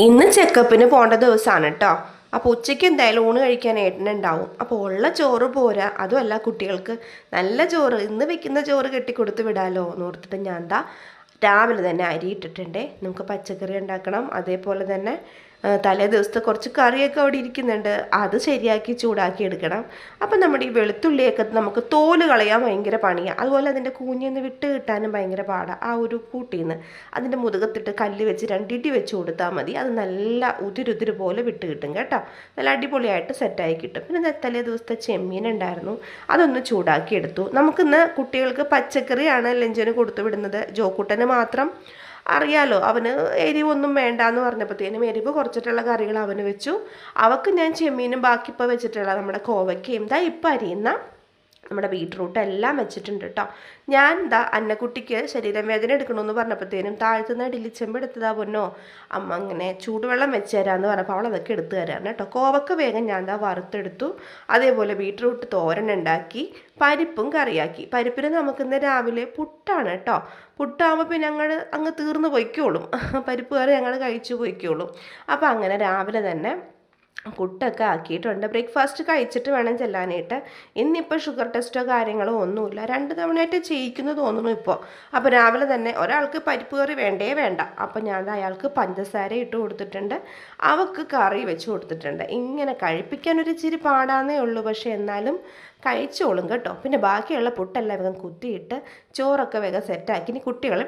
ഇന്ന് ചെക്കപ്പിന് പോകേണ്ട ദിവസമാണ് കേട്ടോ അപ്പോൾ ഉച്ചയ്ക്ക് എന്തായാലും ഊണ് കഴിക്കാൻ ഏട്ടനുണ്ടാവും അപ്പോൾ ഉള്ള ചോറ് പോരാ. അതുമല്ല കുട്ടികൾക്ക് നല്ല ചോറ് ഇന്ന് വെക്കുന്ന ചോറ് കൊടുത്തു വിടാലോ എന്ന് ഓർത്തിട്ട് ഞാൻ എന്താ രാവിലെ തന്നെ അരി ഇട്ടിട്ടുണ്ടേ. നമുക്ക് പച്ചക്കറി ഉണ്ടാക്കണം. അതേപോലെ തന്നെ തലേ ദിവസത്തെ കുറച്ച് കറിയൊക്കെ അവിടെ ഇരിക്കുന്നുണ്ട്. അത് ശരിയാക്കി ചൂടാക്കി എടുക്കണം. അപ്പം നമ്മുടെ ഈ വെളുത്തുള്ളിയൊക്കെ നമുക്ക് തോൽ കളയാൻ ഭയങ്കര പണിയാണ് അതുപോലെ അതിന്റെ കൂഞ്ഞിന്ന് വിട്ട് കിട്ടാനും ഭയങ്കര പാടാണ് ആ ഒരു കൂട്ടിന്ന് അതിന്റെ മുതുകത്തിട്ട് കല്ല് വെച്ച് രണ്ടിടി വെച്ച് കൊടുത്താൽ മതി. അത് നല്ല ഉതിരുതിര് പോലെ വിട്ട് കിട്ടും കേട്ടോ. നല്ല അടിപൊളിയായിട്ട് സെറ്റായി കിട്ടും. പിന്നെ തലേ ദിവസത്തെ ചെമ്മീൻ ഉണ്ടായിരുന്നു. അതൊന്ന് ചൂടാക്കി എടുത്തു. നമുക്കിന്ന് കുട്ടികൾക്ക് പച്ചക്കറിയാണ് ലഞ്ചിന് കൊടുത്തു വിടുന്നത്. ജോക്കുട്ടന് മാത്രം. അറിയാലോ അവന് എരിവൊന്നും വേണ്ട എന്ന് പറഞ്ഞപ്പോഴത്തേനും എരിവ് കുറച്ചിട്ടുള്ള കറികൾ അവന് വെച്ചു. അവക്ക് ഞാൻ ചെമ്മീനും ബാക്കി ഇപ്പോൾ വെച്ചിട്ടുള്ള നമ്മുടെ കോവയ്ക്കയും. ദാ ഇപ്പം അരിയുന്ന നമ്മുടെ ബീട്രൂട്ട് എല്ലാം വെച്ചിട്ടുണ്ട് കേട്ടോ ഞാൻ എന്താ അന്നക്കുട്ടിക്ക് ശരീരം വേദന എടുക്കണമെന്ന് പറഞ്ഞപ്പോഴത്തേനും താഴ്ത്തുന്ന ഡില്ലിച്ചെമ്പ് എടുത്തതാ പൊന്നോ. അമ്മ അങ്ങനെ ചൂടുവെള്ളം വെച്ച് തരാമെന്ന് പറഞ്ഞപ്പോൾ അവൾ അതൊക്കെ എടുത്തു തരാണ് കേട്ടോ. കോവക്ക വേഗം ഞാൻ എന്താ വറുത്തെടുത്തു. അതേപോലെ ബീട്രൂട്ട് തോരൻ ഉണ്ടാക്കി പരിപ്പും കറിയാക്കി. പരിപ്പിന് നമുക്കിന്ന് രാവിലെ പുട്ടാണ് കേട്ടോ പുട്ടാകുമ്പോൾ പിന്നെ ഞങ്ങൾ അങ്ങ് തീർന്നു പൊയ്ക്കോളും. പരിപ്പ് കറി ഞങ്ങൾ കഴിച്ചു പൊയ്ക്കോളും. അപ്പോൾ അങ്ങനെ രാവിലെ തന്നെ പുട്ടൊക്കെ ആക്കിയിട്ടുണ്ട്. ബ്രേക്ക്ഫാസ്റ്റ് കഴിച്ചിട്ട് വേണം ചെല്ലാനായിട്ട്. ഇന്നിപ്പോൾ ഷുഗർ ടെസ്റ്റോ കാര്യങ്ങളോ ഒന്നുമില്ല. രണ്ട് തവണയായിട്ട് ചെയ്യിക്കുന്നു തോന്നുന്നു ഇപ്പോൾ അപ്പോൾ രാവിലെ തന്നെ ഒരാൾക്ക് പരിപ്പ് കറി വേണ്ടേ വേണ്ട. അപ്പോൾ ഞാൻ അയാൾക്ക് പഞ്ചസാര ഇട്ട് കൊടുത്തിട്ടുണ്ട്. അവക്ക് കറി വെച്ച് കൊടുത്തിട്ടുണ്ട്. ഇങ്ങനെ കഴിപ്പിക്കാൻ ഒരു ഇച്ചിരി പാടാന്നേ ഉള്ളൂ. പക്ഷേ എന്നാലും കഴിച്ചോളും കേട്ടോ. പിന്നെ ബാക്കിയുള്ള പുട്ടെല്ലാം വേഗം കുത്തിയിട്ട് ചോറൊക്കെ വേഗം സെറ്റാക്കി ഇനി കുട്ടികളെ